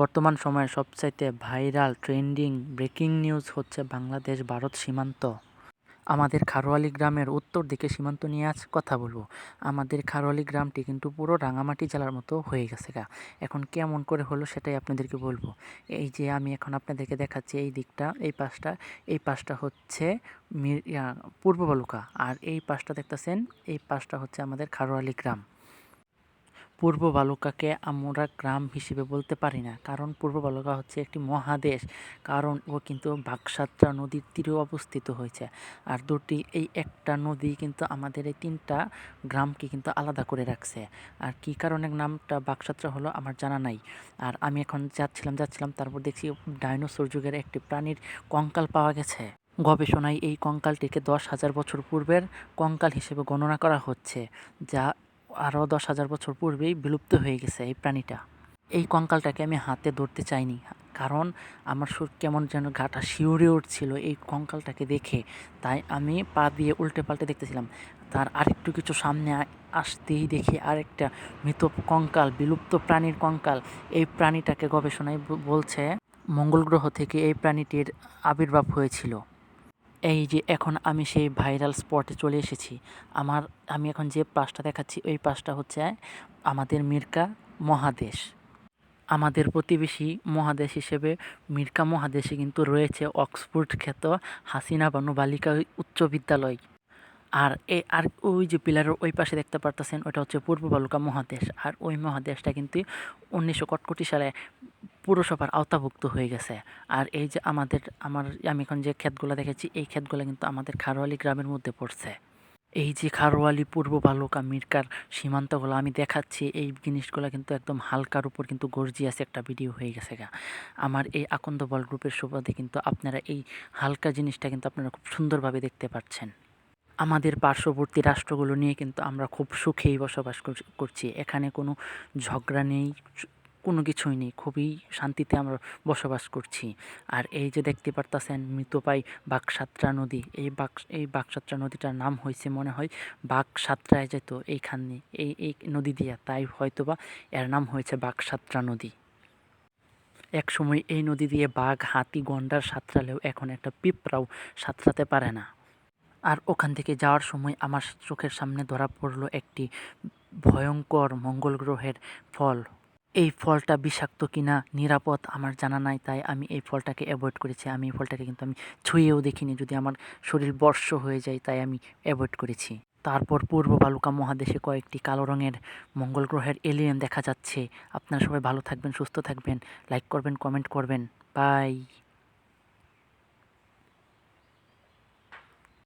বর্তমান সময়ে সবচাইতে ভাইরাল, ট্রেন্ডিং, ব্রেকিং নিউজ হচ্ছে বাংলাদেশ ভারত সীমান্ত। আমাদের খারোয়ালি গ্রামের উত্তর দিকে সীমান্ত নিয়ে আজ কথা বলব। আমাদের খারোয়ালি গ্রামটি কিন্তু পুরো রাঙামাটি জেলার মতো হয়ে গেছে গা। এখন কেমন করে হলো সেটাই আপনাদেরকে বলব। এই যে আমি এখন আপনাদেরকে দেখাচ্ছি এই দিকটা, এই পাশটা এই পাশটা হচ্ছে পূর্ব বালুকা। আর এই পাশটা দেখতেছেন, এই পাশটা হচ্ছে আমাদের খারোয়ালি গ্রাম। পূর্ব বালুকাকে আমরা গ্রাম হিসেবে বলতে পারি না। কারণ পূর্ব বালুকা হচ্ছে একটি মহাদেশ। কারণ ও কিন্তু বাগসাত্রা নদীর তীরে অবস্থিত হয়েছে। আর দুটি, এই একটা নদী কিন্তু আমাদের এই তিনটা গ্রামকে কিন্তু আলাদা করে রাখছে। আর কি কারণে নামটা বাগসাত্রা হলো আমার জানা নাই। আর আমি এখন যাচ্ছিলাম যাচ্ছিলাম, তারপর দেখছি ডাইনোসর যুগের একটি প্রাণীর কঙ্কাল পাওয়া গেছে। গবেষণায় এই কঙ্কালটিকে দশ হাজার বছর পূর্বের কঙ্কাল হিসেবে গণনা করা হচ্ছে, যা আরও দশ হাজার বছর পূর্বেই বিলুপ্ত হয়ে গেছে এই প্রাণীটা। এই কঙ্কালটাকে আমি হাতে ধরতে চাইনি, কারণ আমার সুর কেমন যেন গাটা শিউরে উঠছিল এই কঙ্কালটাকে দেখে। তাই আমি পা দিয়ে উল্টে পাল্টে দেখতেছিলাম। তার আরেকটু কিছু সামনে আসতেই দেখি আরেকটা মৃত কঙ্কাল, বিলুপ্ত প্রাণীর কঙ্কাল। এই প্রাণীটাকে গবেষণায় বলছে, মঙ্গল গ্রহ থেকে এই প্রাণীটির আবির্ভাব হয়েছিল। এই যে এখন আমি সেই ভাইরাল স্পটে চলে এসেছি, আমার, আমি এখন যে পাশটা দেখাচ্ছি, ওই পাশটা হচ্ছে আমাদের মির্কা মহাদেশ। আমাদের প্রতিবেশী মহাদেশ হিসেবে মির্কা মহাদেশে কিন্তু রয়েছে অক্সফোর্ড খ্যাত হাসিনা বানু বালিকা উচ্চ বিদ্যালয়। আর এ, আর ওই যে পিলারের ওই পাশে দেখতে পারতেছেন, ওটা হচ্ছে পূর্ব বালুকা মহাদেশ। আর ওই মহাদেশটা কিন্তু উনিশশো কটকটি সালে পুরসভার আওতাভুক্ত হয়ে গেছে। আর এই যে আমাদের, আমার, আমি এখন যে ক্ষেতগুলো দেখেছি, এই ক্ষেতগুলো কিন্তু আমাদের খারোয়ালি গ্রামের মধ্যে পড়ছে। এই যে খারোয়ালি পূর্ব বালুকা মিরকার সীমান্তগুলো, আমি দেখাচ্ছি, এই জিনিসগুলো কিন্তু একদম হালকার উপর কিন্তু গর্জিয়াস একটা ভিডিও হয়ে গেছে গা। আমার এই আকন্দ বল গ্রুপের সুবাদে কিন্তু আপনারা এই হালকা জিনিসটা কিন্তু আপনারা খুব সুন্দরভাবে দেখতে পাচ্ছেন। আমাদের পার্শ্ববর্তী রাষ্ট্রগুলো নিয়ে কিন্তু আমরা খুব সুখেই বসবাস কর- করছি। এখানে কোনো ঝগড়া নেই কোনো কিছুই নেই। খুবই শান্তিতে আমরা বসবাস করছি। আর এই যে দেখতে পারতাছেন মৃতপাই বাগসাত্রা নদী, এই বাক এই বাগসাত্রা নদীটার নাম হয়েছে মনে হয় বাগসাত্রায় যেত এইখানে, এই এই নদী দিয়া। তাই হয়তোবা এর নাম হয়েছে বাগসাত্রা নদী। এক সময় এই নদী দিয়ে বাঘ, হাতি, গন্ডার সাঁতরালেও এখন একটা পিঁপড়াও সাঁতরাতে পারে না। আর ওখান থেকে যাওয়ার সময় আমার চোখের সামনে ধরা পড়ল একটি ভয়ঙ্কর মঙ্গল গ্রহের ফল। এই ফলটা বিষাক্ত কিনা, নিরাপদ আমার জানা নাই, তাই আমি এই ফলটাকে অ্যাভয়েড করেছি। আমি এই ফলটাকে কিন্তু আমি ছুঁয়েও দেখিনি। যদি আমার শরীর বর্ষ হয়ে যায়, তাই আমি অ্যাভয়েড করেছি। তারপর পূর্ব বালুকা মহাদেশে কয়েকটি কালো রঙের মঙ্গল গ্রহের এলিয়েন দেখা যাচ্ছে। আপনারা সবাই ভালো থাকবেন, সুস্থ থাকবেন। লাইক করবেন কমেন্ট করবেন। বাই